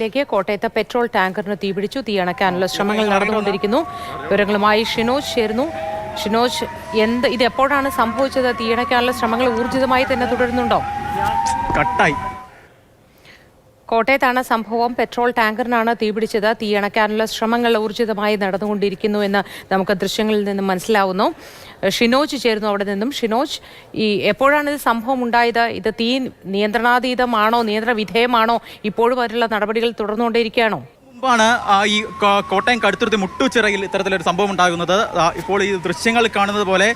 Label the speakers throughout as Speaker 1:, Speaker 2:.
Speaker 1: ലേക്ക് കോട്ടയത്ത് പെട്രോൾ ടാങ്കറിന് തീപിടിച്ചു. തീ അണയ്ക്കാനുള്ള ശ്രമങ്ങൾ നടന്നുകൊണ്ടിരിക്കുന്നു. വിവരങ്ങളുമായി ഷിനോജ് ചേരുന്നു. ഷിനോജ് എന്ത് ഇത് എപ്പോഴാണ് സംഭവിച്ചത്? തീയണയ്ക്കാനുള്ള ശ്രമങ്ങൾ ഊർജിതമായി തന്നെ തുടരുന്നുണ്ടോ?
Speaker 2: കട്ടായി.
Speaker 1: കോട്ടയത്താണ് സംഭവം. പെട്രോൾ ടാങ്കറിനാണ് തീപിടിച്ചത് തീയണയ്ക്കാനുള്ള ശ്രമങ്ങൾ ഊർജിതമായി നടന്നുകൊണ്ടിരിക്കുന്നു എന്ന് നമുക്ക് ദൃശ്യങ്ങളിൽ നിന്നും മനസ്സിലാവുന്നു. ഷിനോജ് ചേരുന്നു അവിടെ നിന്നും. ഷിനോജ് ഈ എപ്പോഴാണ് ഇത് സംഭവം ഉണ്ടായത്? ഇത് തീ നിയന്ത്രണാതീതമാണോ? നിയന്ത്രണ വിധേയമാണോ? ഇപ്പോഴും അതിനുള്ള നടപടികൾ തുടർന്നുകൊണ്ടേയിരിക്കുകയാണോ?
Speaker 2: മുമ്പാണ് ഈ കോട്ടയം കടുത്തുരുത്തി മുട്ടുച്ചിറയിൽ ഇത്തരത്തിലൊരു സംഭവം ഉണ്ടാകുന്നത്. ഇപ്പോൾ ഈ ദൃശ്യങ്ങൾ കാണുന്നത് പോലെ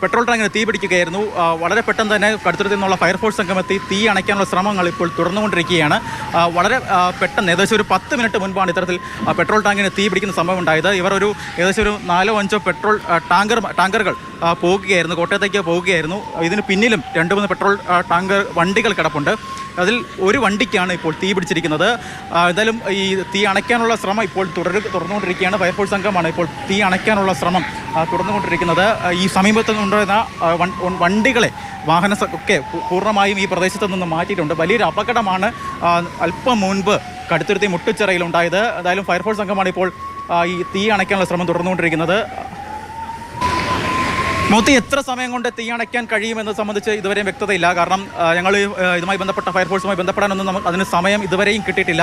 Speaker 2: പെട്രോൾ ടാങ്കിന് തീ പിടിക്കുകയായിരുന്നു. വളരെ പെട്ടെന്ന് തന്നെ കടുത്തുരുത്തിൽ നിന്നുള്ള ഫയർഫോഴ്സ് സംഘം എത്തി തീ അണയ്ക്കാനുള്ള ശ്രമങ്ങൾ ഇപ്പോൾ തുടർന്നുകൊണ്ടിരിക്കുകയാണ്. വളരെ പെട്ടെന്ന് ഏകദേശം ഒരു പത്ത് മിനിറ്റ് മുൻപാണ് ഇത്തരത്തിൽ പെട്രോൾ ടാങ്കിന് തീ പിടിക്കുന്ന സംഭവം ഉണ്ടായത്. ഇവർ ഒരു ഏകദേശം ഒരു നാലോ അഞ്ചോ പെട്രോൾ ടാങ്കർ ടാങ്കറുകൾ പോകുകയായിരുന്നു കോട്ടയത്തേക്ക് പോകുകയായിരുന്നു. ഇതിന് പിന്നിലും രണ്ട് മൂന്ന് പെട്രോൾ ടാങ്കർ വണ്ടികൾ കിടപ്പുണ്ട്. അതിൽ ഒരു വണ്ടിക്കാണ് ഇപ്പോൾ തീ പിടിച്ചിരിക്കുന്നത്. എന്തായാലും ഈ തീ അണയ്ക്കാനുള്ള ശ്രമം ഇപ്പോൾ തുടരു തുറന്നുകൊണ്ടിരിക്കുകയാണ് ഫയർഫോഴ്സ് സംഘമാണ് ഇപ്പോൾ തീ അണയ്ക്കാനുള്ള ശ്രമം തുടർന്നുകൊണ്ടിരിക്കുന്നത്. ഈ സമീപത്ത് വൺ- വണ്ടികളെ വാഹന ഒക്കെ പൂർണമായും ഈ പ്രദേശത്ത് നിന്ന് മാറ്റിയിട്ടുണ്ട്. വലിയൊരു അപകടമാണ് അല്പം മുൻപ് കടുത്തുരുത്തി മുട്ടുച്ചിറയിൽ ഉണ്ടായത് എന്തായാലും ഫയർഫോഴ്സ് സംഘമാണ് ഇപ്പോൾ ഈ തീ അണയ്ക്കാനുള്ള ശ്രമം തുടർന്നുകൊണ്ടിരിക്കുന്നത്. മൂത്തി എത്ര സമയം കൊണ്ട് തീ അണയ്ക്കാൻ കഴിയുമെന്നത് സംബന്ധിച്ച് ഇതുവരെയും വ്യക്തതയില്ല. കാരണം ഞങ്ങൾ ഇതുമായി ബന്ധപ്പെട്ട ഫയർഫോഴ്സുമായി ബന്ധപ്പെടാനൊന്നും നമുക്ക് അതിന് സമയം ഇതുവരെയും കിട്ടിയിട്ടില്ല.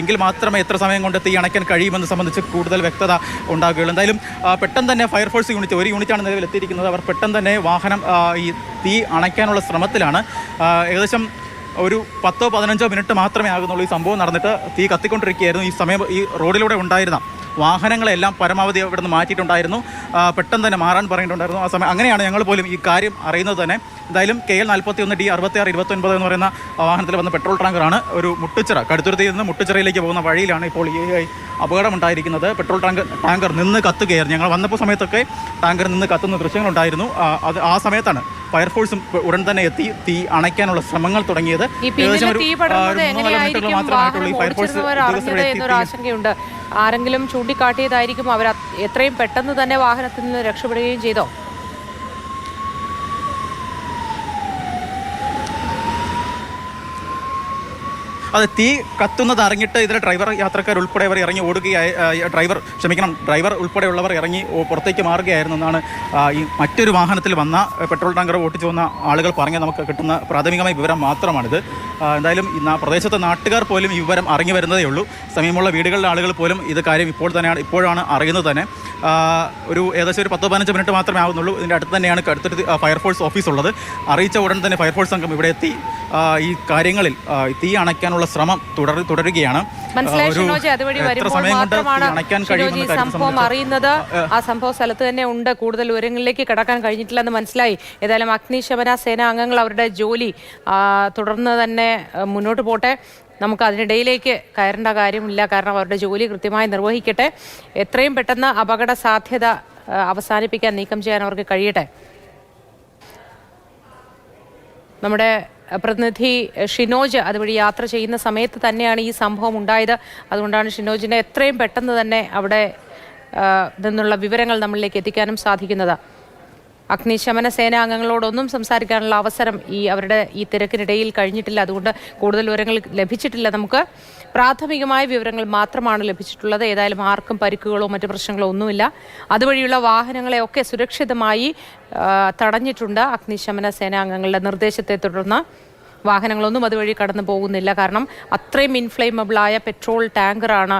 Speaker 2: എങ്കിൽ മാത്രമേ എത്ര സമയം കൊണ്ട് തീ അണയ്ക്കാൻ കഴിയുമെന്ന് സംബന്ധിച്ച് കൂടുതൽ വ്യക്തത ഉണ്ടാകുകയുള്ളൂ. എന്തായാലും പെട്ടെന്ന് തന്നെ ഫയർഫോഴ്സ് യൂണിറ്റ് ഒരു യൂണിറ്റാണ് നിലവിൽ എത്തിയിരിക്കുന്നത്. അവർ പെട്ടെന്ന് തന്നെ വാഹനം ഈ തീ അണയ്ക്കാനുള്ള ശ്രമത്തിലാണ്. ഏകദേശം ഒരു പത്തോ പതിനഞ്ചോ മിനിറ്റ് മാത്രമേ ആകുന്നുള്ളൂ ഈ സംഭവം നടന്നിട്ട് തീ കത്തിക്കൊണ്ടിരിക്കുകയായിരുന്നു. ഈ സമയം ഈ റോഡിലൂടെ ഉണ്ടായിരുന്ന വാഹനങ്ങളെല്ലാം പരമാവധി ഇവിടെ നിന്ന് മാറ്റിയിട്ടുണ്ടായിരുന്നു പെട്ടെന്ന് തന്നെ മാറാൻ പറഞ്ഞിട്ടുണ്ടായിരുന്നു. ആ സമയം അങ്ങനെയാണ് ഞങ്ങൾ പോലും ഈ കാര്യം അറിയുന്നത് തന്നെ. എന്തായാലും കെ എൽ നാൽപ്പത്തി ഒന്ന് ഡി അറുപത്തി ആറ് ഇരുപത്തൊൻപത് എന്ന് പറയുന്ന വാഹനത്തിൽ വന്ന പെട്രോൾ ടാങ്കറാണ് ഒരു മുട്ടുച്ചിറ. കടുത്തുരുത്തിയിൽ നിന്ന് മുട്ടുച്ചിറയിലേക്ക് പോകുന്ന വഴിയിലാണ് ഇപ്പോൾ ഈ അപകടമുണ്ടായിരിക്കുന്നത്. പെട്രോൾ ടാങ്ക് ടാങ്കർ നിന്ന് കത്തുകയായിരുന്നു. ഞങ്ങൾ വന്നപ്പോൾ സമയത്തൊക്കെ ടാങ്കർ നിന്ന് കത്തുന്ന ദൃശ്യങ്ങളുണ്ടായിരുന്നു. അത് ആ സമയത്താണ് ഫയർഫോഴ്സും ഉടൻ തന്നെ എത്തി തീ അണയ്ക്കാനുള്ള ശ്രമങ്ങൾ തുടങ്ങിയത്. ഏകദേശം ഒരു,
Speaker 1: മാത്രമായിട്ടുള്ള
Speaker 2: ഈ ഫയർഫോഴ്സ്
Speaker 1: ഓടിച്ചിരുന്നവർ ആരെങ്കിലും ചൂണ്ടിക്കാട്ടിയതായിരിക്കും അവർ. എത്രയും പെട്ടെന്ന് തന്നെ വാഹനത്തിൽ നിന്ന് രക്ഷപ്പെടുകയും ചെയ്തോ?
Speaker 2: അത് തീ കത്തുന്നത് അറിഞ്ഞിട്ട് ഇതിലെ ഡ്രൈവർ യാത്രക്കാർ ഉൾപ്പെടെ അവർ ഇറങ്ങി ഓടുകയായി ഡ്രൈവർ ക്ഷമിക്കണം ഡ്രൈവർ ഉൾപ്പെടെയുള്ളവർ ഇറങ്ങി പുറത്തേക്ക് മാറുകയായിരുന്നു എന്നാണ് ഈ മറ്റൊരു വാഹനത്തിൽ വന്ന പെട്രോൾ ടാങ്കർ ഓട്ടിച്ചു വന്ന ആളുകൾ പറഞ്ഞ നമുക്ക് കിട്ടുന്ന പ്രാഥമികമായ വിവരം മാത്രമാണിത്. എന്തായാലും ഈ നാ- പ്രദേശത്തെ നാട്ടുകാർ പോലും ഈ വിവരം അറിഞ്ഞു വരുന്നതേ ഉള്ളൂ. സമീപമുള്ള വീടുകളിലെ ആളുകൾ പോലും ഇത് കാര്യം ഇപ്പോൾ തന്നെയാണ് ഇപ്പോഴാണ് അറിയുന്നത് തന്നെ. ഒരു ഏകദേശം ഒരു പത്തോ പതിനഞ്ച് മിനിറ്റ് മാത്രമേ ആവുന്നുള്ളൂ. ഇതിന്റെ അടുത്ത് തന്നെയാണ് അടുത്തൊരു ഫയർഫോഴ്സ് ഓഫീസ് ഉള്ളത്. അറിയിച്ച ഉടൻ തന്നെ ഫയർഫോഴ്സ് സംഘം ഇവിടെ എത്തി. ഈ കാര്യങ്ങളിൽ തീ അണയ്ക്കാനുള്ള ശ്രമം തുടർ തുടരുകയാണ്.
Speaker 1: സംഭവം അറിയുന്നത്. ആ സംഭവ സ്ഥലത്ത് തന്നെ ഉണ്ട്. കൂടുതൽ വിവരങ്ങളിലേക്ക് കടക്കാൻ കഴിഞ്ഞിട്ടില്ലെന്ന് മനസ്സിലായി. ഏതായാലും അഗ്നിശമന സേനാ അംഗങ്ങൾ അവരുടെ ജോലി തുടർന്ന് തന്നെ മുന്നോട്ട് പോട്ടെ. നമുക്ക് അതിനിടയിലേക്ക് കയറേണ്ട കാര്യമില്ല. കാരണം അവരുടെ ജോലി കൃത്യമായി നിർവഹിക്കട്ടെ. എത്രയും പെട്ടെന്ന് അപകട സാധ്യത അവസാനിപ്പിക്കാൻ നീക്കം ചെയ്യാൻ അവർക്ക് കഴിയട്ടെ. നമ്മുടെ പ്രതിനിധി ഷിനോജ് അതുവഴി യാത്ര ചെയ്യുന്ന സമയത്ത് തന്നെയാണ് ഈ സംഭവം ഉണ്ടായത്. അതുകൊണ്ടാണ് ഷിനോജിനെ എത്രയും പെട്ടെന്ന് തന്നെ അവിടെ നിന്നുള്ള വിവരങ്ങൾ നമ്മളിലേക്ക് എത്തിക്കാനും സാധിക്കുന്നത്. അഗ്നിശമന സേനാംഗങ്ങളോടൊന്നും സംസാരിക്കാനുള്ള അവസരം ഈ അവരുടെ ഈ തിരക്കിനിടയിൽ കഴിഞ്ഞിട്ടില്ല. അതുകൊണ്ട് കൂടുതൽ വിവരങ്ങൾ ലഭിച്ചിട്ടില്ല നമുക്ക്. പ്രാഥമികമായ വിവരങ്ങൾ മാത്രമാണ് ലഭിച്ചിട്ടുള്ളത്. ഏതായാലും ആർക്കും പരിക്കുകളോ മറ്റു പ്രശ്നങ്ങളോ ഒന്നുമില്ല. അതുവഴിയുള്ള വാഹനങ്ങളെ ഒക്കെ സുരക്ഷിതമായി തടഞ്ഞിട്ടുണ്ട് അഗ്നിശമന സേനാംഗങ്ങളുടെ നിർദ്ദേശത്തെ തുടർന്ന്. വാഹനങ്ങളൊന്നും അതുവഴി കടന്നു പോകുന്നില്ല. കാരണം അത്രയും ഇൻഫ്ലെയിമബിളായ പെട്രോൾ ടാങ്കറാണ്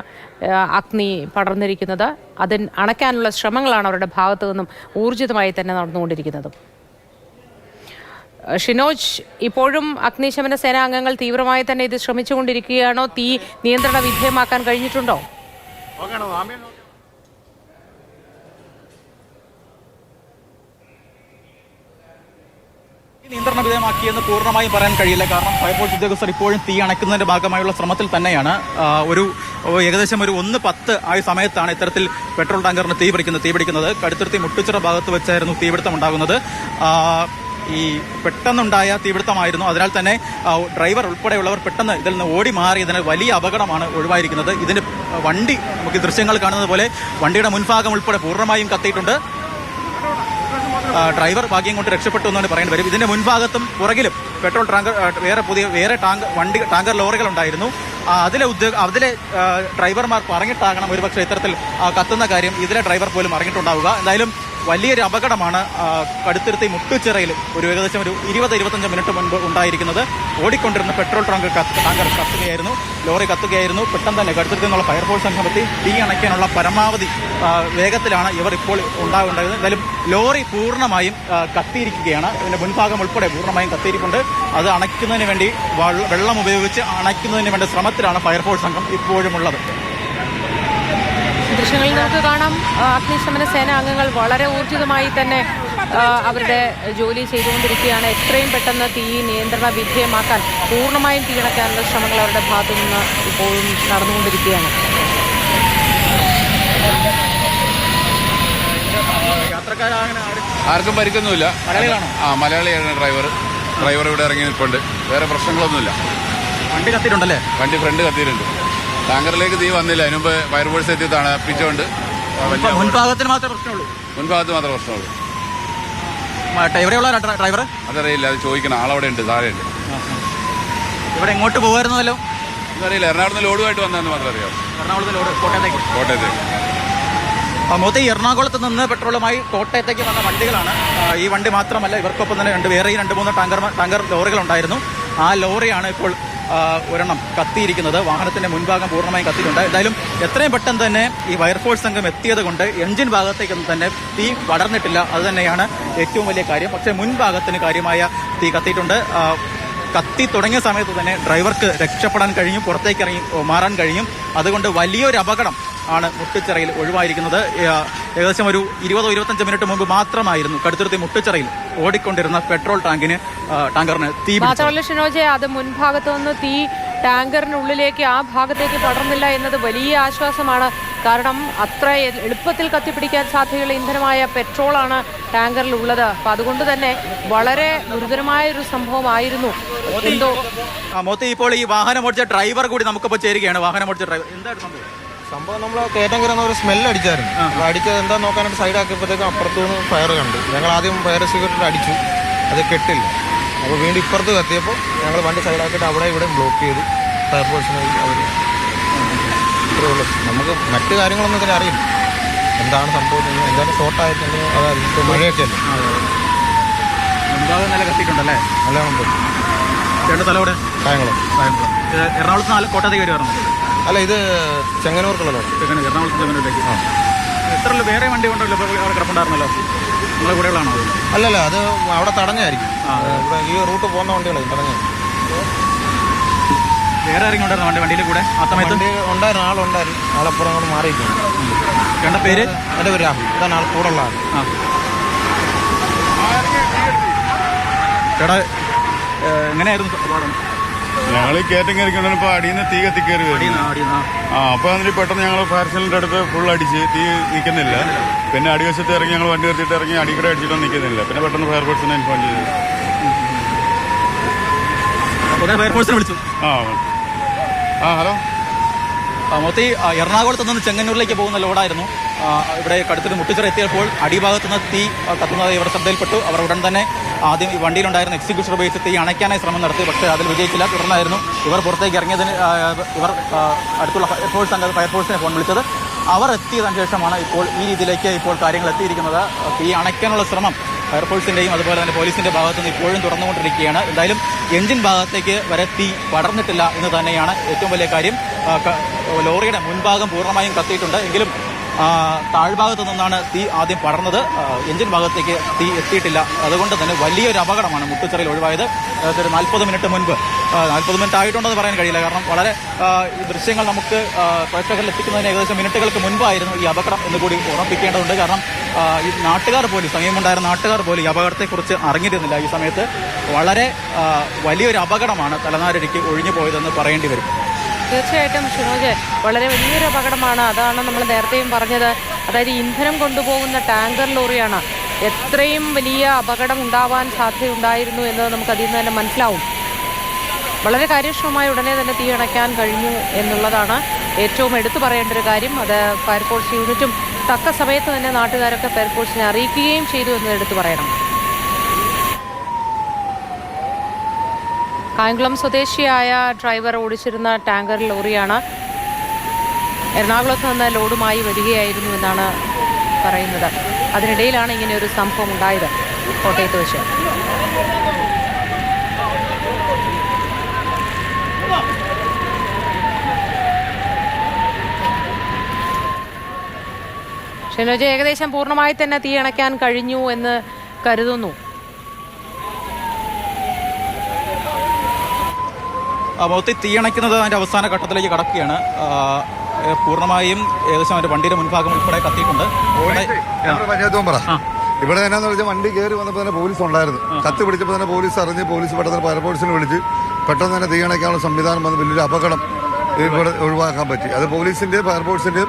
Speaker 1: അഗ്നി പടർന്നിരിക്കുന്നത്. അതിന് അണയ്ക്കാനുള്ള ശ്രമങ്ങളാണ് അവരുടെ ഭാഗത്തു നിന്നും ഊർജിതമായി തന്നെ നടന്നുകൊണ്ടിരിക്കുന്നത്. ഷിനോജ് ഇപ്പോഴും അഗ്നിശമന സേനാംഗങ്ങൾ തീവ്രമായി തന്നെ ഇത് ശ്രമിച്ചുകൊണ്ടിരിക്കുകയാണോ? തീ നിയന്ത്രണ വിധേയമാക്കാൻ കഴിഞ്ഞിട്ടുണ്ടോ?
Speaker 2: നിയന്ത്രണ വിധേയമാക്കിയെന്ന് പൂർണമായും പറയാൻ കഴിയില്ല. കാരണം ഫയർഫോഴ്സ് ഉദ്യോഗസ്ഥർ ഇപ്പോഴും തീ അണയ്ക്കുന്നതിന്റെ ഭാഗമായുള്ള ശ്രമത്തിൽ തന്നെയാണ്. ഒരു ഏകദേശം ഒരു ഒന്ന് പത്ത് ആയ സമയത്താണ് ഇത്തരത്തിൽ പെട്രോൾ ടാങ്കറിന് തീ പിടിക്കുന്നത് തീ പിടിക്കുന്നത്. കടുത്തുരുത്തി മുട്ടുച്ചിറ ഭാഗത്ത് വെച്ചായിരുന്നു തീപിടുത്തം ഉണ്ടാകുന്നത്. ഈ പെട്ടെന്നുണ്ടായ തീപിടുത്തമായിരുന്നു. അതിനാൽ തന്നെ ഡ്രൈവർ ഉൾപ്പെടെയുള്ളവർ പെട്ടെന്ന് ഇതിൽ നിന്ന് ഓടി മാറി ഇതിന് വലിയ അപകടമാണ് ഒഴിവായിരിക്കുന്നത്. ഇതിന് വണ്ടി നമുക്ക് ദൃശ്യങ്ങൾ കാണുന്നത് പോലെ വണ്ടിയുടെ മുൻഭാഗം ഉൾപ്പെടെ പൂർണമായും കത്തിയിട്ടുണ്ട്. ഡ്രൈവർ ഭാഗ്യം കൊണ്ട് രക്ഷപ്പെട്ടു എന്നാണ് പറയേണ്ടി വരും. ഇതിന്റെ മുൻഭാഗത്തും പുറകിലും പെട്രോൾ ടാങ്കർ വേറെ പുതിയ വേറെ ടാങ്ക് വണ്ടി ടാങ്കർ ലോറികൾ ഉണ്ടായിരുന്നു. അതിലെ ഉദ്യോഗ അതിലെ ഡ്രൈവർമാർ പറഞ്ഞിട്ടാകണം ഒരുപക്ഷെ ഇത്തരത്തിൽ കത്തുന്ന കാര്യം ഇതിലെ ഡ്രൈവർ പോലും അറിഞ്ഞിട്ടുണ്ടാവുക. എന്തായാലും വലിയൊരു അപകടമാണ് കടുത്തിരുത്തി മുട്ടുച്ചിറയിൽ ഒരു ഏകദേശം ഒരു ഇരുപത് ഇരുപത്തഞ്ച് മിനിറ്റ് മുൻപ് ഉണ്ടായിരിക്കുന്നത്. ഓടിക്കൊണ്ടിരുന്ന പെട്രോൾ ടാങ്ക് ടാങ്കർ കത്തുകയായിരുന്നു ലോറി കത്തുകയായിരുന്നു. പെട്ടെന്ന് തന്നെ കടുത്തിരുത്തി നിന്നുള്ള ഫയർഫോഴ്സ് സംഘം എത്തി തീ അണയ്ക്കാനുള്ള പരമാവധി വേഗത്തിലാണ് ഇവർ ഇപ്പോൾ ഉണ്ടാകുണ്ടായത് എന്തായാലും ലോറി പൂർണമായും കത്തിയിരിക്കുകയാണ്. ഇതിന്റെ മുൻഭാഗം ഉൾപ്പെടെ പൂർണമായും കത്തിയിരിപ്പുണ്ട്. അത് അണയ്ക്കുന്നതിന് വേണ്ടി വെള്ളം ഉപയോഗിച്ച് അണയ്ക്കുന്നതിന് വേണ്ട ശ്രമത്തിലാണ് ഫയർഫോഴ്സ് സംഘം ഇപ്പോഴും ഉള്ളത്.
Speaker 1: ദൃശ്യങ്ങളിൽ നമുക്ക് കാണാം. അഗ്നിശമന സേന അംഗങ്ങൾ വളരെ ഊർജിതമായി തന്നെ അവരുടെ ജോലി ചെയ്തുകൊണ്ടിരിക്കുകയാണ്. എത്രയും പെട്ടെന്ന് തീ നിയന്ത്രണ വിധേയമാക്കാൻ പൂർണമായും തീയണക്കാനുള്ള ശ്രമങ്ങൾ അവരുടെ ഭാഗത്തു നിന്ന് ഇപ്പോഴും നടന്നുകൊണ്ടിരിക്കുകയാണ്.
Speaker 3: ആർക്കും പരിക്കൊന്നുമില്ല. ആ മലയാളിയാണ് ഡ്രൈവർ. ഡ്രൈവർ ഇവിടെ ഇറങ്ങി നിൽപ്പുണ്ട്. വേറെ പ്രശ്നങ്ങളൊന്നുമില്ല.
Speaker 2: വണ്ടി കത്തിയിട്ടുണ്ടല്ലേ?
Speaker 3: വണ്ടി ഫ്രണ്ട് കത്തിയിട്ടുണ്ട്. ടാങ്കറിലേക്ക് തീ വന്നില്ല. അതിനുമ്പ് ഫയർഫോഴ്സ് എത്തി തണുപ്പിച്ചുകൊണ്ട് വലിയ
Speaker 2: മുൻഭാഗത്തിന് മാത്രമേ പ്രശ്നമുള്ളൂ?
Speaker 3: മുൻഭാഗത്ത് മാത്രമേ പ്രശ്നമുള്ളൂ.
Speaker 2: എവിടെയുള്ള ഡ്രൈവർ
Speaker 3: അതറിയില്ല അത് ചോദിക്കണം. ആളവിടെ ഉണ്ട് താഴെയുണ്ട്
Speaker 2: ഇവിടെ എങ്ങോട്ട് പോകുമായിരുന്നല്ലോ
Speaker 3: അതറിയില്ല എറണാകുളത്ത് ലോഡുമായിട്ട് വന്നതെന്ന് മാത്രം അറിയാം
Speaker 2: എറണാകുളത്ത് ലോഡ് കോട്ടയത്തേക്ക്.
Speaker 3: കോട്ടയത്തേക്ക്.
Speaker 2: ആ, മൊത്തം ഈ എറണാകുളത്ത് നിന്ന് പെട്രോളുമായി കോട്ടയത്തേക്ക് വന്ന വണ്ടികളാണ്. ഈ വണ്ടി മാത്രമല്ല ഇവർക്കൊപ്പം തന്നെ രണ്ട് വേറെയും രണ്ട് മൂന്ന് ടാങ്കർ ടാങ്കർ ലോറികളുണ്ടായിരുന്നു. ആ ലോറിയാണ് ഇപ്പോൾ ഒരെണ്ണം കത്തിയിരിക്കുന്നത്. വാഹനത്തിന്റെ മുൻഭാഗം പൂർണമായും കത്തിയിട്ടുണ്ട്. എന്തായാലും എത്രയും പെട്ടെന്ന് തന്നെ ഈ വയർഫോഴ്സ് സംഘം എത്തിയത് കൊണ്ട് എഞ്ചിൻ ഭാഗത്തേക്കൊന്നും തന്നെ തീ പടർന്നിട്ടില്ല അത് തന്നെയാണ് ഏറ്റവും വലിയ കാര്യം. പക്ഷേ മുൻഭാഗത്തിന് കാര്യമായ തീ കത്തിയിട്ടുണ്ട്. കത്തി തുടങ്ങിയ സമയത്ത് തന്നെ ഡ്രൈവർക്ക് രക്ഷപ്പെടാൻ കഴിഞ്ഞു പുറത്തേക്ക് ഇറങ്ങി മാറാൻ കഴിയും അതുകൊണ്ട് വലിയൊരു അപകടം ആണ് മുട്ടുച്ചിറയിൽ ഒഴിവായിരിക്കുന്നത്. ഏകദേശം ഒരു ഇരുപതോ ഇരുപത്തഞ്ച് മിനിറ്റ് മുമ്പ് മാത്രമായിരുന്നു കടുത്തുരുത്തി മുട്ടുച്ചിറയിൽ ഓടിക്കൊണ്ടിരുന്ന പെട്രോൾ ടാങ്കിന് ടാങ്കറിന് തീ.
Speaker 1: മാത്രമല്ല ഷിനോജെ അത് മുൻഭാഗത്ത് നിന്ന് തീ ടാങ്കറിനുള്ളിലേക്ക് ആ ഭാഗത്തേക്ക് പടർന്നില്ല എന്നത് വലിയ ആശ്വാസമാണ്. കാരണം അത്ര എളുപ്പത്തിൽ കത്തിപ്പിടിക്കാൻ സാധ്യതയുള്ള ഇന്ധനമായ പെട്രോളാണ് ടാങ്കറിൽ ഉള്ളത് അപ്പൊ അതുകൊണ്ട് തന്നെ വളരെ ഗുരുതരമായ ഒരു സംഭവമായിരുന്നു എന്തോ
Speaker 2: മൊത്തം ഇപ്പോൾ ഈ വാഹനം ഓടിച്ച ഡ്രൈവർ കൂടി നമുക്കിപ്പോൾ ചേരുകയാണ്. വാഹനം ഓടിച്ച ഡ്രൈവർ എന്തായിരുന്നു സംഭവം?
Speaker 4: സംഭവം നമ്മൾ കയറ്റം കയറുന്ന ഒരു സ്മെല്ല് അടിച്ചായിരുന്നു. അപ്പോൾ അടിച്ചത് എന്താ നോക്കാനായിട്ട് സൈഡ് ആക്കിയപ്പോഴത്തേക്കും അപ്പുറത്തു നിന്ന് ഫയർ കണ്ടു. ഞങ്ങൾ ആദ്യം ഫയർ സിഗരറ്റ് അടിച്ചു. അത് കെട്ടില്ല. അപ്പോൾ വീണ്ടും ഇപ്പുറത്ത് കത്തിയപ്പോൾ ഞങ്ങൾ വണ്ടി സൈഡാക്കിയിട്ട് അവിടെ ഇവിടെ ബ്ലോക്ക് ചെയ്തു ഫയർഫോഴ്സിനെ അവർ ഇത്രയേ ഉള്ളൂ. നമുക്ക് മറ്റു കാര്യങ്ങളൊന്നും ഇതിൽ അറിയില്ല. എന്താണ് സംഭവം? എന്തായാലും ഷോർട്ടായിട്ടുണ്ടെങ്കിൽ അതായത് ഇപ്പോൾ മഴയൊക്കെ അല്ലേ?
Speaker 2: നല്ല കത്തിയിട്ടുണ്ടല്ലേ?
Speaker 4: നല്ലോണം
Speaker 2: രണ്ട് സ്ഥലം ഇവിടെ
Speaker 4: കായംകുളം.
Speaker 2: എറണാകുളത്ത് നാല് കോട്ടയത്തേക്ക് വരുമായിരുന്നു
Speaker 4: അല്ല ഇത് ചെങ്ങനൂർക്കുള്ളതോ
Speaker 2: ചെങ്ങന്നൂർ എറണാകുളത്ത് ചെങ്ങനൂരിലേക്ക് എത്ര വേറെ വണ്ടി കൊണ്ടല്ലോ അവിടെ കിടപ്പുണ്ടായിരുന്നല്ലോ. നിങ്ങളെ കൂടെയുള്ളതാണോ?
Speaker 4: അല്ലല്ല അത് അവിടെ തടഞ്ഞായിരിക്കും. ഇവിടെ ഈ റൂട്ട് പോകുന്ന വണ്ടികളായി തടഞ്ഞു.
Speaker 2: വേറെ ആരെങ്കിലും ഉണ്ടായിരുന്നു വണ്ടി വണ്ടിയിൽ കൂടെ? ആ സമയത്ത്?
Speaker 4: ഉണ്ടായിരുന്നു ആളുണ്ടായിരുന്നു. ആളപ്പുറം അങ്ങോട്ട് മാറിയിരിക്കുന്നു
Speaker 2: ചേട്ടന്റെ പേര്?
Speaker 4: എന്റെ പേര് രാഹുൽ. ഇതാണ് ആൾ കൂടെ ഉള്ള ആൾ.
Speaker 2: ആ. ചേട്ടാ എങ്ങനെയായിരുന്നു?
Speaker 5: ഞങ്ങൾ കയറ്റം കയറിക്കൊണ്ടിരുന്നപ്പോൾ അടിയിൽ നിന്ന് തീ കത്തി കയറി വരും
Speaker 2: അടിയിൽ നിന്ന് അടിയിൽ നിന്ന് ആ.
Speaker 5: അപ്പൊ അപ്പോൾ അതിന് പെട്ടെന്ന് ഞങ്ങൾ ഫയർ സിലിണ്ടർ അടുത്ത് ഫുൾ അടിച്ച് തീ നിൽക്കുന്നില്ല പിന്നെ അടിവശത്ത് ഇറങ്ങി ഞങ്ങൾ വണ്ടി നിർത്തിയിട്ട് ഇറങ്ങി അടിക്കട അടിച്ചിട്ടൊന്നും നിൽക്കുന്നില്ല പിന്നെ പെട്ടെന്ന് ഫയർ ഫയർഫോഴ്സിനെ ഇൻഫോം ചെയ്തു.
Speaker 2: ഫയർഫോഴ്സിനെ വിളിച്ചു.
Speaker 5: ആ ആ ഹലോ?
Speaker 2: മൊത്തം എറണാകുളത്ത് നിന്ന് ചെങ്ങന്നൂരിലേക്ക് പോകുന്ന ലോഡായിരുന്നു. ഇവിടെ കടുത്തൊരു മുട്ടിച്ചിറ എത്തിയപ്പോൾ അടിഭാഗത്ത് നിന്ന് തീ കത്തുന്നത് ഇവർ ശ്രദ്ധയിൽപ്പെട്ടു. അവർ ഉടൻ തന്നെ ആദ്യം വണ്ടിയിലുണ്ടായിരുന്ന എക്സിക്യൂഷൻ ഉപയോഗിച്ച് തീ അണയ്ക്കാനായി ശ്രമം നടത്തി. പക്ഷേ അതിൽ വിജയിച്ചില്ല. തുടർന്നായിരുന്നു ഇവർ പുറത്തേക്ക് ഇറങ്ങിയതിന് ഇവർ അടുത്തുള്ള ഫയർഫോഴ്സ് സംഘം ഫയർഫോഴ്സിനെ ഫോൺ വിളിച്ചത്. അവർ എത്തിയതിനു ശേഷമാണ് ഇപ്പോൾ ഈ രീതിയിലേക്ക് ഇപ്പോൾ കാര്യങ്ങൾ എത്തിയിരിക്കുന്നത്. തീ അണയ്ക്കാനുള്ള ശ്രമം ഫയർഫോഴ്സിന്റെയും അതുപോലെ തന്നെ പോലീസിന്റെ ഭാഗത്ത് നിന്ന് ഇപ്പോഴും തുറന്നുകൊണ്ടിരിക്കുകയാണ്. എന്തായാലും എഞ്ചിൻ ഭാഗത്തേക്ക് വരെ തീ പടർന്നിട്ടില്ല എന്ന് തന്നെയാണ് ഏറ്റവും വലിയ കാര്യം. ലോറിയുടെ മുൻഭാഗം പൂർണമായും കത്തിയിട്ടുണ്ട്. എങ്കിലും താഴ്ഭാഗത്ത് നിന്നാണ് തീ ആദ്യം പടർന്നത്. എഞ്ചിൻ ഭാഗത്തേക്ക് തീ എത്തിയിട്ടില്ല. അതുകൊണ്ട് തന്നെ വലിയൊരു അപകടമാണ് മുട്ടുച്ചിറയിൽ ഒഴിവായത്. ഒരു നാൽപ്പത് മിനിറ്റ് മുൻപ്. നാൽപ്പത് മിനിറ്റ് ആയിട്ടുണ്ടെന്ന് പറയാൻ കഴിയില്ല. കാരണം വളരെ ദൃശ്യങ്ങൾ നമുക്ക് പ്രേക്ഷകരിൽ എത്തിക്കുന്നതിന് ഏകദേശം മിനിറ്റുകൾക്ക് മുൻപായിരുന്നു ഈ അപകടം എന്ന് കൂടി ഓർമ്മിപ്പിക്കേണ്ടതുണ്ട് കാരണം ഈ നാട്ടുകാർ പോലും സമയമുണ്ടായിരുന്ന നാട്ടുകാർ പോലും ഈ അപകടത്തെക്കുറിച്ച് അറിഞ്ഞിരുന്നില്ല ഈ സമയത്ത്. വളരെ വലിയൊരു അപകടമാണ് തലനാരിഴയ്ക്ക് ഒഴിഞ്ഞു പോയതെന്ന് പറയേണ്ടി വരും.
Speaker 1: തീർച്ചയായിട്ടും ഷിനോജ് വളരെ വലിയൊരു അപകടമാണ്. അതാണ് നമ്മൾ നേരത്തെയും പറഞ്ഞത്. അതായത് ഇന്ധനം കൊണ്ടുപോകുന്ന ടാങ്കർ ലോറിയാണ് എത്രയും വലിയ അപകടം ഉണ്ടാവാൻ സാധ്യതയുണ്ടായിരുന്നു എന്നത് നമുക്ക് അതിൽ നിന്ന് തന്നെ മനസ്സിലാവും. വളരെ കാര്യക്ഷമമായി ഉടനെ തന്നെ തീ അണയ്ക്കാൻ കഴിഞ്ഞു എന്നുള്ളതാണ് ഏറ്റവും എടുത്തു പറയേണ്ട ഒരു കാര്യം. അത് ഫയർഫോഴ്സ് യൂണിറ്റും തക്ക സമയത്ത് തന്നെ നാട്ടുകാരൊക്കെ ഫയർഫോഴ്സിനെ അറിയിക്കുകയും ചെയ്തു എന്ന് എടുത്തു പറയണം. കായംകുളം സ്വദേശിയായ ഡ്രൈവർ ഓടിച്ചിരുന്ന ടാങ്കർ ലോറിയാണ്. എറണാകുളത്ത് നിന്ന് ലോഡുമായി വരികയായിരുന്നു എന്നാണ് പറയുന്നത്. അതിനിടയിലാണ് ഇങ്ങനെ ഒരു സംഭവം ഉണ്ടായത്. കോട്ടയത്ത് വെച്ച്. ഷെനോജ് ഏകദേശം പൂർണമായി തന്നെ തീ അണയ്ക്കാൻ കഴിഞ്ഞു എന്ന് കരുതുന്നു.
Speaker 2: മൊത്തത്തിൽ തീയണയ്ക്കുന്നത് അതിന്റെ അവസാന ഘട്ടത്തിലേക്ക് കടക്കുകയാണ്. പൂർണമായും ഏകദേശം അതിന്റെ വണ്ടിയുടെ മുൻഭാഗം ഉൾപ്പെടെ കത്തിയിട്ടുണ്ട്. ഇവിടെ-
Speaker 6: എന്നാന്ന് വെച്ചാൽ വണ്ടി കയറി വന്നപ്പോൾ തന്നെ പോലീസ് ഉണ്ടായിരുന്നു കത്ത് പിടിച്ചപ്പോൾ തന്നെ പോലീസ് അറിഞ്ഞ് പോലീസ് പെട്ടെന്ന് ഫയർഫോഴ്സിനെ വിളിച്ച് പെട്ടെന്ന് തന്നെ തീയണയ്ക്കാനുള്ള സംവിധാനം വന്ന് വലിയൊരു അപകടം ഇവിടെ ഒഴിവാക്കാൻ പറ്റി. അത് പോലീസിന്റെ ഫയർഫോഴ്സിന്റെയും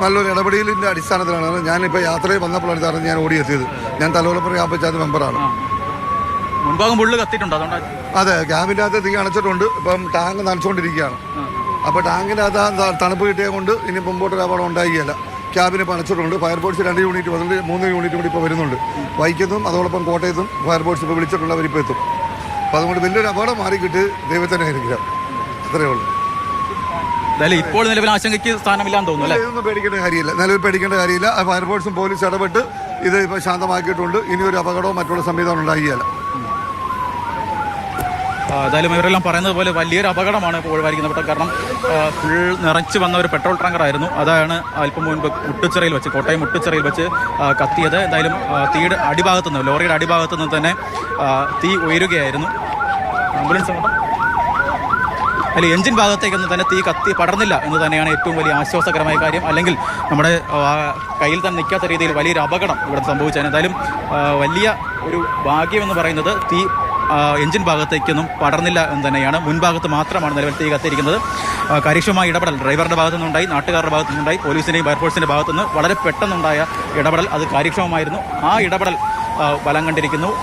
Speaker 6: നല്ലൊരു ഇടപെടലിന്റെ അടിസ്ഥാനത്തിലാണ്. ഞാനിപ്പോൾ യാത്രയിൽ വന്നപ്പോഴാണ് ഞാൻ ഓടിയെത്തിയത്. ഞാൻ തലോലപ്പുറം ഗ്രാമപഞ്ചായത്ത് മെമ്പറാണ്.
Speaker 2: മുൻഭാഗം പുള്ളി കത്തിയിട്ടുണ്ട്? അതുകൊണ്ട്
Speaker 6: അതെ ക്യാബിന്റെ അകത്ത് തീ അണച്ചിട്ടുണ്ട്. ഇപ്പം ടാങ്ക് നനച്ചുകൊണ്ടിരിക്കുകയാണ് അപ്പോൾ ടാങ്കിന്റെ അകത്ത് ആ തണുപ്പ് കിട്ടിയത് കൊണ്ട് ഇനി മുമ്പോട്ട് ഒരു അപകടം ഉണ്ടായില്ല. ക്യാബിന് പണിച്ചിട്ടുണ്ട്. ഫയർഫോഴ്സ് രണ്ട് യൂണിറ്റ് വന്നിട്ട് മൂന്ന് യൂണിറ്റ് കൂടി ഇപ്പോൾ വരുന്നുണ്ട്. വൈക്കത്തും അതോടൊപ്പം കോട്ടയത്തും ഫയർഫോഴ്സ് ഇപ്പോൾ വിളിച്ചിട്ടുള്ളവർ ഇപ്പോൾ എത്തും. അപ്പോൾ അതുകൊണ്ട് വലിയൊരു അപകടം മാറിക്കിട്ട് ദൈവത്തിനെ ആയിരിക്കാം അത്രയേ ഉള്ളൂ.
Speaker 2: ഇപ്പോൾ നിലവിൽ ആശങ്കയ്ക്ക് സ്ഥാനമില്ലാന്ന് തോന്നുന്നു
Speaker 6: ഇതൊന്നും പേടിക്കേണ്ട കാര്യമില്ല. നിലവിൽ പേടിക്കേണ്ട കാര്യമില്ല. ഫയർഫോഴ്സും പോലീസ് ഇടപെട്ട് ഇത് ഇപ്പോൾ ശാന്തമാക്കിയിട്ടുണ്ട്. ഇനി ഒരു അപകടവും മറ്റുള്ള സംവിധാനം ഉണ്ടായില്ല.
Speaker 2: ഏതായാലും ഇവരെല്ലാം പറയുന്നത് പോലെ വലിയൊരു അപകടമാണ് ഇപ്പോൾ ഒഴിവായിരിക്കുന്നത് കാരണം ഫുൾ നിറച്ച് വന്ന ഒരു പെട്രോൾ ടാങ്കറായിരുന്നു അതാണ് അല്പം മുൻപ് മുട്ടുച്ചിറയിൽ വെച്ച് കോട്ടയം മുട്ടുച്ചിറയിൽ വെച്ച് കത്തിയത്. എന്തായാലും തീയുടെ അടിഭാഗത്തു നിന്ന് ലോറിയുടെ അടിഭാഗത്തു നിന്ന് തന്നെ തീ ഉയരുകയായിരുന്നു. ആംബുലൻസ് അല്ല എഞ്ചിൻ ഭാഗത്തേക്കൊന്നും തന്നെ തീ കത്തി പടർന്നില്ല എന്ന് തന്നെയാണ് ഏറ്റവും വലിയ ആശ്വാസകരമായ കാര്യം. അല്ലെങ്കിൽ നമ്മുടെ കയ്യിൽ തന്നെ നിൽക്കാത്ത രീതിയിൽ വലിയൊരു അപകടം ഇവിടെ സംഭവിച്ചാൽ എന്തായാലും വലിയ ഒരു ഭാഗ്യമെന്ന് പറയുന്നത് തീ എഞ്ചിൻ ഭാഗത്തേക്കൊന്നും പടർന്നില്ല എന്ന് തന്നെയാണ്. മുൻഭാഗത്ത് മാത്രമാണ് നിലവിൽ തീ കത്തിയിരിക്കുന്നത്. കാര്യക്ഷമമായ ഇടപെടൽ ഡ്രൈവറുടെ ഭാഗത്തു നിന്നുണ്ടായി നാട്ടുകാരുടെ ഭാഗത്തു നിന്നുണ്ടായി പോലീസിന്റെയും ഫയർഫോഴ്സിന്റെ ഭാഗത്തു നിന്ന് വളരെ പെട്ടെന്നുണ്ടായ ഇടപെടൽ അത് കാര്യക്ഷമമായിരുന്നു. ആ ഇടപെടൽ ബലം കണ്ടിരിക്കുന്നു.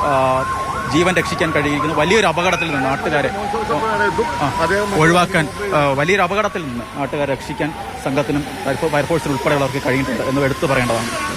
Speaker 2: ജീവൻ രക്ഷിക്കാൻ കഴിയിരിക്കുന്നു. വലിയൊരു അപകടത്തിൽ നിന്ന് നാട്ടുകാരെ ഒഴിവാക്കാൻ വലിയൊരു അപകടത്തിൽ നിന്ന് നാട്ടുകാരെ രക്ഷിക്കാൻ സംഘത്തിനും ഫയർഫോ- ഫയർഫോഴ്സിനും ഉൾപ്പെടെയുള്ളവർക്ക് കഴിഞ്ഞിട്ടുണ്ട് എന്ന് എടുത്തു പറയേണ്ടതാണ്.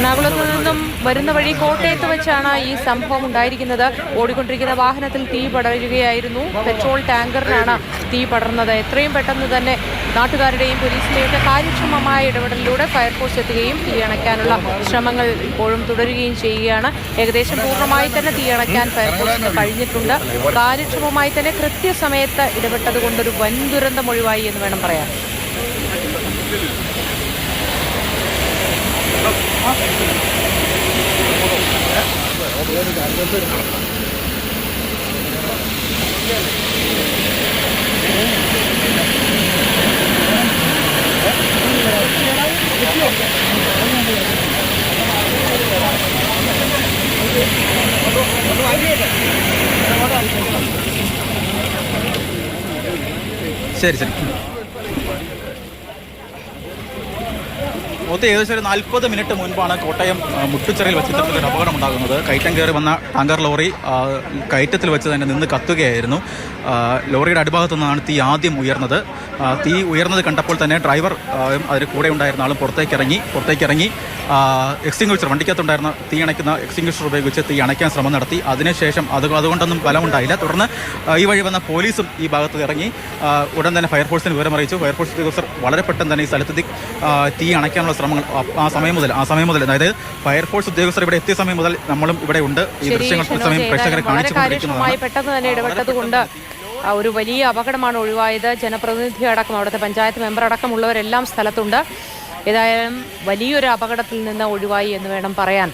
Speaker 1: എറണാകുളത്ത് നിന്നും വരുന്ന വഴി കോട്ടയത്ത് വെച്ചാണ് ഈ സംഭവം ഉണ്ടായിരിക്കുന്നത്. ഓടിക്കൊണ്ടിരിക്കുന്ന വാഹനത്തിൽ തീ പടരുകയായിരുന്നു. പെട്രോൾ ടാങ്കറിനാണ് തീ പടർന്നത്. എത്രയും പെട്ടെന്ന് തന്നെ നാട്ടുകാരുടെയും പോലീസിന്റെയും ഒക്കെ കാര്യക്ഷമമായ ഇടപെടലിലൂടെ ഫയർഫോഴ്സ് എത്തുകയും തീ അണയ്ക്കാനുള്ള ശ്രമങ്ങൾ ഇപ്പോഴും തുടരുകയും ചെയ്യുകയാണ്. ഏകദേശം പൂർണമായി തന്നെ തീ അണയ്ക്കാൻ ഫയർഫോഴ്സിന് കഴിഞ്ഞിട്ടുണ്ട്. കാര്യക്ഷമമായി തന്നെ കൃത്യസമയത്ത് ഇടപെട്ടത് കൊണ്ടൊരു വൻ ദുരന്തം ഒഴിവായി എന്ന് വേണം പറയാൻ.
Speaker 2: ശരി ശരി. മൊത്തം ഏകദേശം ഒരു നാൽപ്പത് മിനിറ്റ് മുൻപാണ് കോട്ടയം മുട്ടുച്ചിറയിൽ വെച്ച് അപകടം ഉണ്ടാകുന്നത്. കയറ്റം കയറി വന്ന ടാങ്കർ ലോറി കയറ്റത്തിൽ വെച്ച് തന്നെ നിന്ന് കത്തുകയായിരുന്നു. ലോറിയുടെ അടിഭാഗത്തു നിന്നാണ് തീ ആദ്യം ഉയർന്നത്. തീ ഉയർന്നത് കണ്ടപ്പോൾ തന്നെ ഡ്രൈവർ അതിന് കൂടെ ഉണ്ടായിരുന്ന ആളും പുറത്തേക്ക് ഇറങ്ങി പുറത്തേക്ക് ഇറങ്ങി എക്സ്റ്റിംഗ്വിഷർ വണ്ടിക്കകത്തുണ്ടായിരുന്ന തീ അണയ്ക്കുന്ന എക്സ്റ്റിംഗ്വിഷർ ഉപയോഗിച്ച് തീ അണയ്ക്കാൻ ശ്രമം നടത്തി. അതിനുശേഷം അത് അതുകൊണ്ടൊന്നും ഫലമുണ്ടായില്ല. തുടർന്ന് ഈ വഴി വന്ന പോലീസും ഈ ഭാഗത്ത് ഇറങ്ങി. ഉടൻ തന്നെ ഫയർഫോഴ്സിന് വിവരമറിയിച്ചു. ഫയർഫോഴ്സ് ഉദ്യോഗസ്ഥർ വളരെ പെട്ടെന്ന് തന്നെ ഈ സ്ഥലത്തെത്തി തീ അണയ്ക്കാനുള്ള ശ്രമങ്ങൾ ആ- സമയം മുതൽ ആ സമയം മുതൽ. അതായത് ഫയർഫോഴ്സ് ഉദ്യോഗസ്ഥർ ഇവിടെ എത്തിയ സമയം മുതൽ നമ്മളും ഇവിടെ ഉണ്ട്. ഈ ദൃശ്യങ്ങൾ സമയം പ്രേക്ഷകരെ കാണിച്ചുകൊണ്ടിരിക്കുന്നതാണ്
Speaker 1: പെട്ടെന്ന് തന്നെ ഇടപെട്ടതുകൊണ്ട് ഒരു വലിയ അപകടമാണ് ഒഴിവായത്. ജനപ്രതിനിധി അടക്കം അവിടുത്തെ പഞ്ചായത്ത് മെമ്പർ അടക്കമുള്ളവരെല്ലാം സ്ഥലത്തുണ്ട്. ഏതായാലും വലിയൊരു അപകടത്തിൽ നിന്ന് ഒഴിവായി എന്ന് വേണം പറയാൻ.